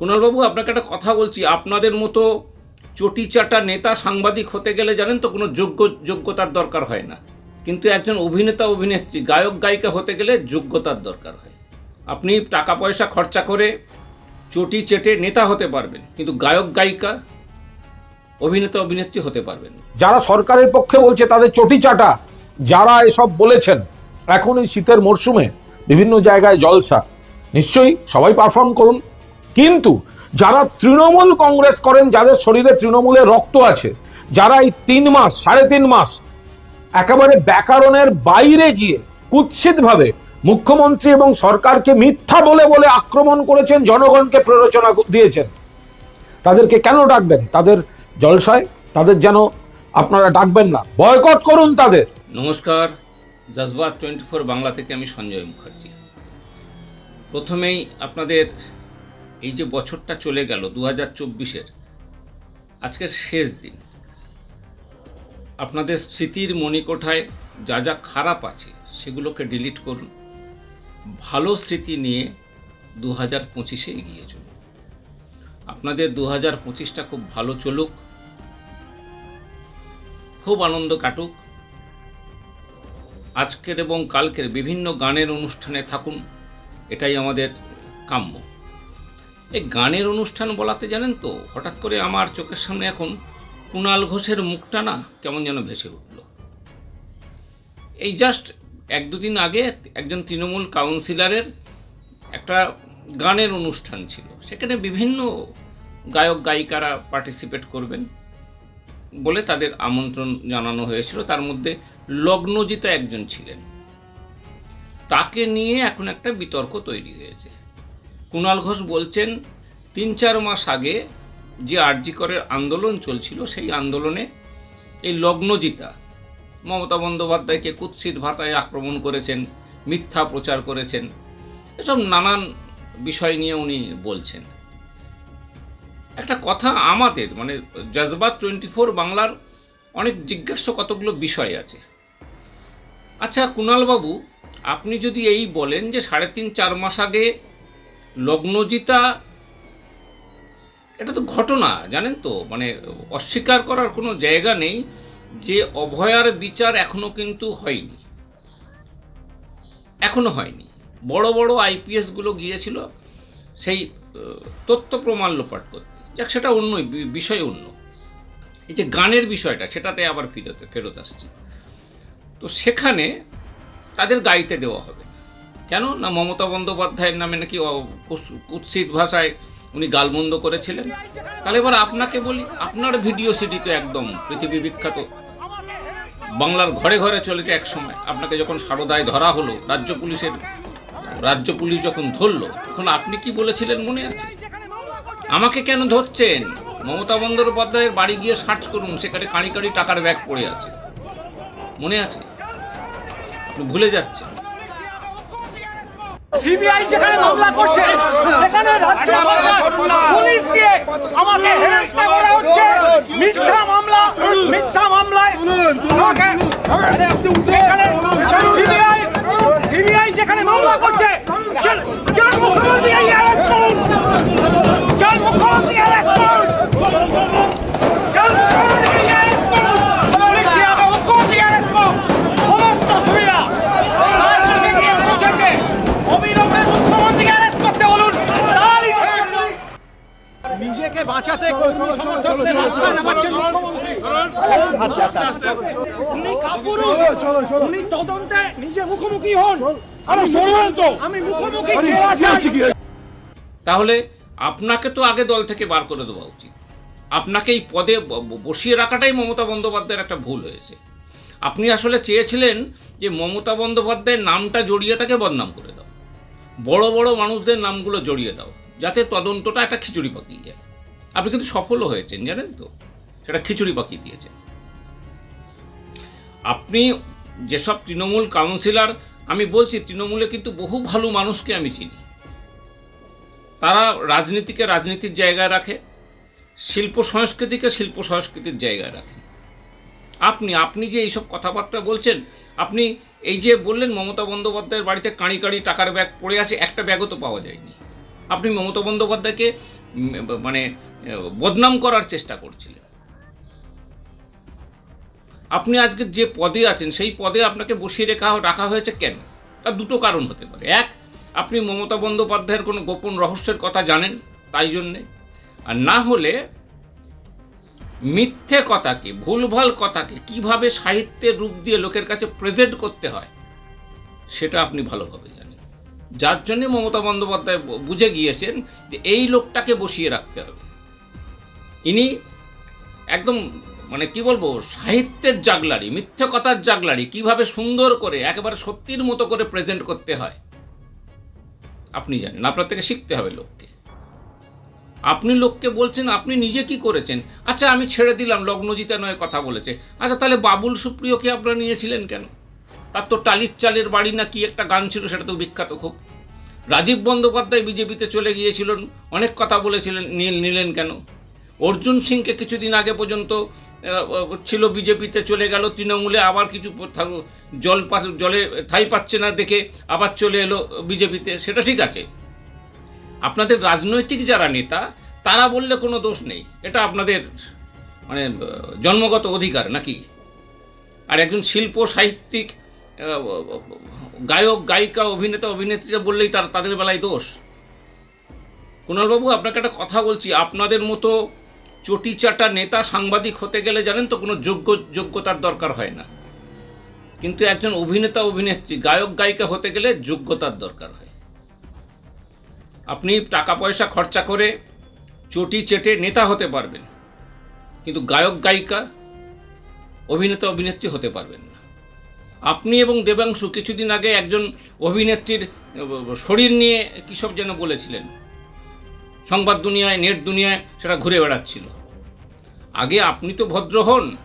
কুণালবাবু আপনাকে একটা কথা বলছি। আপনাদের মতো চটি চাটা নেতা সাংবাদিক হতে গেলে জানেন তো কোনো যোগ্য, যোগ্যতার দরকার হয় না। কিন্তু একজন অভিনেতা, অভিনেত্রী, গায়ক, গায়িকা হতে গেলে যোগ্যতার দরকার হয়। আপনি টাকা পয়সা খরচা করে চটি চেটে নেতা হতে পারবেন, কিন্তু গায়ক, গায়িকা, অভিনেতা, অভিনেত্রী হতে পারবেন যারা সরকারের পক্ষে বলছে তাদের চটি চাটা, যারা এসব বলেছেন, এখন এই শীতের মরশুমে বিভিন্ন জায়গায় জলসা। নিশ্চয়ই সবাই পারফর্ম করুন। কিন্তু যারা তৃণমূল কংগ্রেস করেন, যাদের শরীরে তৃণমূলের রক্ত আছে, যারা এই তিন মাস, সাড়ে তিন মাস একেবারে ব্যাকরণের বাইরে গিয়ে কুৎসিতভাবে মুখ্যমন্ত্রী এবং সরকারকে মিথ্যা বলে বলে আক্রমণ করেছেন, জনগণকে প্ররোচনা দিয়েছেন, তাদেরকে কেন ডাকবেন? তাদের জলসায়, তাদের যেন আপনারা ডাকবেন না। বয়কট করুন তাদের। নমস্কার, জজবাত টোয়েন্টি ফোর বাংলা থেকে আমি সঞ্জয় মুখার্জি। প্রথমেই আপনাদের এই যে বছরটা চলে গেল দু হাজার চব্বিশের আজকের শেষ দিন। আপনাদের স্মৃতির মণিকোঠায় যা যা খারাপ আছে সেগুলোকে ডিলিট করুন। ভালো স্মৃতি নিয়ে দু হাজার পঁচিশে এগিয়ে চলুন। আপনাদের দু হাজার পঁচিশটা খুব ভালো চলুক, খুব আনন্দ কাটুক। আজকের এবং কালকের বিভিন্ন গানের অনুষ্ঠানে থাকুন, এটাই আমাদের কাম্য। এই গানের অনুষ্ঠান বলাতে জানেন তো? হঠাৎ করে আমার চোখের সামনে এখন কুণাল ঘোষের মুখটা না কেমন যেন ভেসে উঠল। এই জাস্ট এক দুদিন আগে একজন তৃণমূল কাউন্সিলরের একটা গানের অনুষ্ঠান ছিল। সেখানে বিভিন্ন গায়ক, গায়িকারা পার্টিসিপেট করবেন বলে তাদের আমন্ত্রণ জানানো হয়েছিল। তার মধ্যে লগ্নজিতা একজন ছিলেন। তাকে নিয়ে এখন একটা বিতর্ক তৈরি হয়েছে। কুণাল ঘোষ বলছেন, তিন চার মাস আগে যে আরজি করের আন্দোলন চলছিল, সেই আন্দোলনে এই লগ্নজিতা মমতা বন্দ্যোপাধ্যায়কে কুৎসিত ভাতায় আক্রমণ করেছেন, মিথ্যা প্রচার করেছেন, এসব নানান বিষয় নিয়ে উনি বলছেন। একটা কথা আমাদের মানে জজবাত টোয়েন্টি ফোর বাংলার অনেক জিজ্ঞাস্য কতগুলো বিষয় আছে। আচ্ছা কুণালবাবু, আপনি যদি এই বলেন যে সাড়ে তিন, চার মাস আগে লগ্নজিতা, এটা তো ঘটনা, জানেন তো? মানে অস্বীকার করার কোনো জায়গা নেই যে অভয়ার বিচার এখনও কিন্তু হয়নি। এখনও হয়নি। বড় বড় আইপিএসগুলো গিয়েছিল, সেই তথ্য প্রমাণ লোপাট করতে। যাক, সেটা অন্য বিষয় অন্য। এই যে গানের বিষয়টা, সেটাতে আবার ফিরত, ফেরত আসছে। তো সেখানে তাদের গাইতে দেওয়া হবে। কেন? না মমতা বন্দ্যোপাধ্যায়ের নামে নাকি কুৎসিত ভাষায় উনি গালমন্দ করেছিলেন? তাহলে এবার আপনাকে বলি, আপনার ভিডিও সিডি তো একদম পৃথিবী বিখ্যাত। বাংলার ঘরে ঘরে চলেছে এক সময়। আপনাকে যখন সারদায় ধরা হলো, রাজ্য পুলিশের, রাজ্য পুলিশ যখন ধরলো, তখন আপনি কি বলেছিলেন মনে আছে? আমাকে কেন ধরছেন? মমতা বন্দ্যোপাধ্যায়ের বাড়ি গিয়ে সার্চ করুন, সেখানে কাঁড়ি কাঁড়ি টাকার ব্যাগ পড়ে আছে। মনে আছে? আপনি ভুলে যাচ্ছেন। সিবিআই যেখানে মামলা করছে সেখানে রাজ্য সরকার পুলিশ দিয়ে আমাকে হেনস্থা করা হচ্ছে। মিথ্যা মামলা মিথ্যা মামলায় আমাকে সিবিআই সিবিআই যেখানে মামলা করছে যার- যার মুখ্যমন্ত্রী অ্যারেস্ট করুন যার মুখ্যমন্ত্রী অ্যারেস্ট করুন যার মুখ্যমন্ত্রী অ্যারেস্ট করুন পুলিশ দিয়ে আগে মুখ্যমন্ত্রী অ্যারেস্ট করুন সমস্ত সুবিধা তার কাছে গিয়ে পৌঁছেছে অবিলম্বে মুখ্যমন্ত্রীকে অ্যারেস্ট করতে বলুন তারই নিজেকে বাঁচাতে কর্মী সমর্থকদের রাস্তায় নামাচ্ছেন মুখ্যমন্ত্রী উনি কাপুরুষ উনি তদন্তে নিজে মুখোমুখি হন। আরে তো আমি মুখোমুখি তাহলে আপনাকে তো আগে দল থেকে বার করে দেওয়া উচিত। আপনাকে এই পদে বসিয়ে রাখাটাই মমতা বন্দ্যোপাধ্যায়ের একটা ভুল হয়েছে। আপনি আসলে চেয়েছিলেন যে মমতা বন্দ্যোপাধ্যায়ের নামটা জড়িয়ে তাকে বদনাম করে দাও। বড় বড় মানুষদের নামগুলো জড়িয়ে দাও যাতে তদন্তটা একটা খিচুড়ি পাকিয়ে যায়। আপনি কিন্তু সফলও হয়েছেন, জানেন তো? সেটা খিচুড়ি পাকিয়ে দিয়েছেন আপনি যেসব তৃণমূল কাউন্সিলর, আমি বলছি তৃণমূলে কিন্তু বহু ভালো মানুষকে আমি চিনি। তারা রাজনীতিকে রাজনীতির জায়গায় রাখে, শিল্প সংস্কৃতিকে শিল্প সংস্কৃতির জায়গায় রাখেন আপনি আপনি যে এইসব কথাবার্তা বলছেন, আপনি এই যে বললেন মমতা বন্দ্যোপাধ্যায়ের বাড়িতে কাঁড়ি কাঁড়ি টাকার ব্যাগ পড়ে আছে, একটা ব্যাগও তো পাওয়া যায়নি। আপনি মমতা বন্দ্যোপাধ্যায়কে মানে বদনাম করার চেষ্টা করছিলেন। আপনি আজকে যে পদে আছেন, সেই পদে আপনাকে বসিয়ে রেখা, রাখা হয়েছে কেন? তার দুটো কারণ হতে পারে। এক, আপনি মমতা বন্দ্যোপাধ্যায়ের কোনো গোপন রহস্যের কথা জানেন, তাই জন্যে। আর না হলে মিথ্যে কথাকে, ভুলভাল কথাকে কীভাবে সাহিত্যের রূপ দিয়ে লোকের কাছে প্রেজেন্ট করতে হয়, সেটা আপনি ভালোভাবে যার জন্যে মমতা বন্দ্যোপাধ্যায় বুঝে গিয়েছেন যে এই লোকটাকে বসিয়ে রাখতে হবে। ইনি একদম মানে কি বলব, সাহিত্যের জাগলারি, মিথ্যে কথার জাগলারি কীভাবে সুন্দর করে, একেবারে সত্যির মতো করে প্রেজেন্ট করতে হয়, আপনি জানেন, আপনার থেকে শিখতে হবে লোককে। আপনি লোককে বলছেন, আপনি নিজে কি করেছেন? আচ্ছা আমি ছেড়ে দিলাম, লগ্নজিতে নয় কথা বলেছে। আচ্ছা তাহলে বাবুল সুপ্রিয়কে আপনারা নিয়েছিলেন কেন? তার তো টালির চালের বাড়ি না কি একটা গান ছিল সেটা তো বিখ্যাত খুব। রাজীব বন্দ্যোপাধ্যায় বিজেপিতে চলে গিয়েছিলেন, অনেক কথা বলেছিলেন, নীল নিলেন কেন? অর্জুন সিংকে কিছুদিন আগে পর্যন্ত ছিল বিজেপিতে, চলে গেল, তৃণমূলে আবার কিছু জল জলে ঠাই পাচ্ছে না দেখে আবার চলে এলো বিজেপিতে, সেটা ঠিক আছে। আপনাদের রাজনৈতিক যারা নেতা, তারা বললে কোনো দোষ নেই। এটা আপনাদের মানে জন্মগত অধিকার নাকি? আর একজন শিল্প সাহিত্যিক গায়ক, গায়িকা, অভিনেতা, অভিনেত্রীরা বললেই তার, তাদের বেলায় দোষ। কুণালবাবু, আপনাকে একটা কথা বলছি। আপনাদের মতো চটিচাটা নেতা সাংবাদিক হতে গেলে জানেন তো, কোনো যোগ্য, যোগ্যতার দরকার হয় না। কিন্তু একজন অভিনেতা, অভিনেত্রী, গায়ক, গায়িকা হতে গেলে যোগ্যতার দরকার হয়। আপনি টাকা পয়সা খরচা করে চটি চেটে নেতা হতে পারবেন। কিন্তু গায়ক, গায়িকা, অভিনেতা, অভিনেত্রী হতে পারবেন আপনি এবং দেবাংশু কিছুদিন আগে একজন অভিনেত্রীর শরীর নিয়ে কী সব যেন বলেছিলেন? সংবাদ দুনিয়ায়, নেট দুনিয়ায় সেটা ঘুরে বেড়াচ্ছিল। আগে আপনি তো ভদ্র হন।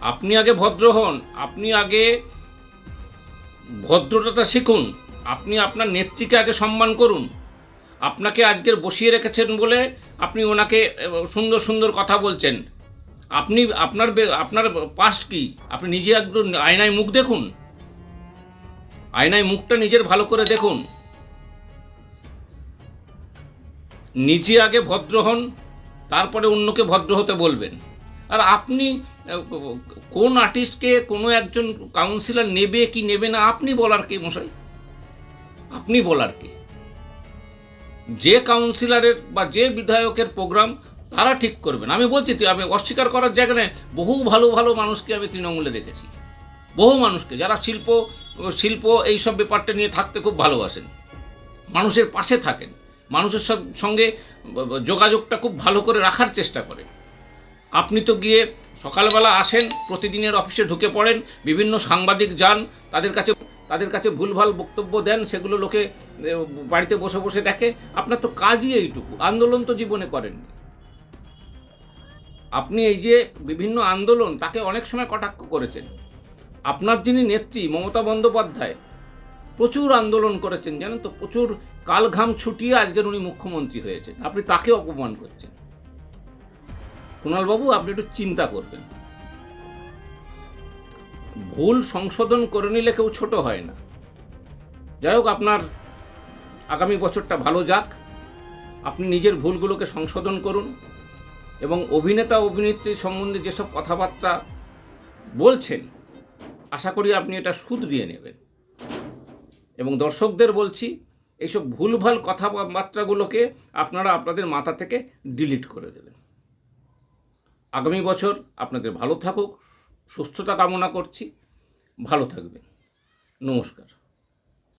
আপনি আগে ভদ্র হন। আপনি আগে ভদ্রতাটা শিখুন। আপনি আপনার নেত্রীকে আগে সম্মান করুন। আপনাকে আজকের বসিয়ে রেখেছেন বলে আপনি ওনাকে সুন্দর সুন্দর কথা বলছেন। আপনি, আপনার আপনার পাস্ট কি? আপনি নিজে একটু আয়নায় মুখ দেখুন। আয়নায় মুখটা নিজের ভালো করে দেখুন। নিজে আগে ভদ্র হন, তারপরে অন্যকে ভদ্র হতে বলবেন। আর আপনি, কোন আর্টিস্টকে কোনো একজন কাউন্সিলর নেবে কি নেবে না, আপনি বলার কে মশাই? আপনি বলার কে? যে কাউন্সিলরের বা যে বিধায়কের প্রোগ্রাম তারা ঠিক করবেন। আমি বলছি, তুই আমি অস্বীকার করার জায়গায় বহু ভালো ভালো মানুষকে আমি তৃণমূলে দেখেছি। বহু মানুষকে। যারা শিল্প শিল্প এই সব ব্যাপারটা নিয়ে থাকতে খুব ভালোবাসেন। মানুষের পাশে থাকেন। মানুষের সঙ্গে যোগাযোগটা খুব ভালো করে রাখার চেষ্টা করেন। আপনি তো গিয়ে সকালবেলা আসেন, প্রতিদিনের অফিসে ঢুকে পড়েন, বিভিন্ন সাংবাদিক যান, তাদের কাছে তাদের কাছে ভুলভাল বক্তব্য দেন, সেগুলো লোকে বাড়িতে বসে বসে দেখে। আপনার তো কাজই এইটুকু। আন্দোলন তো জীবনে করেননি। আপনি এই যে বিভিন্ন আন্দোলন, তাকে অনেক সময় কটাক্ষ করেছেন। আপনার যিনি নেত্রী, মমতা বন্দ্যোপাধ্যায়, প্রচুর আন্দোলন করেছেন, জানেন তো? প্রচুর কালঘাম ছুটিয়ে আজকের উনি মুখ্যমন্ত্রী হয়েছেন। আপনি তাকে অপমান করছেন। কুণালবাবু, আপনি একটু চিন্তা করবেন। ভুল সংশোধন করে নিলে কেউ ছোট হয় না। যাই হোক, আপনার আগামী বছরটা ভালো যাক। আপনি নিজের ভুলগুলোকে সংশোধন করুন। এবং অভিনেতা অভিনেত্রী সম্বন্ধে যেসব কথাবার্তা বলছেন, আশা করি আপনি এটা শুধরিয়ে নেবেন। এবং দর্শকদের বলছি, এইসব ভুলভাল কথাবার্তাগুলোকে আপনারা আপনাদের মাথা থেকে ডিলিট করে দেবেন। আগামী বছর আপনাদের ভালো থাকুক, সুস্থতা কামনা করছি, ভালো থাকবেন। নমস্কার।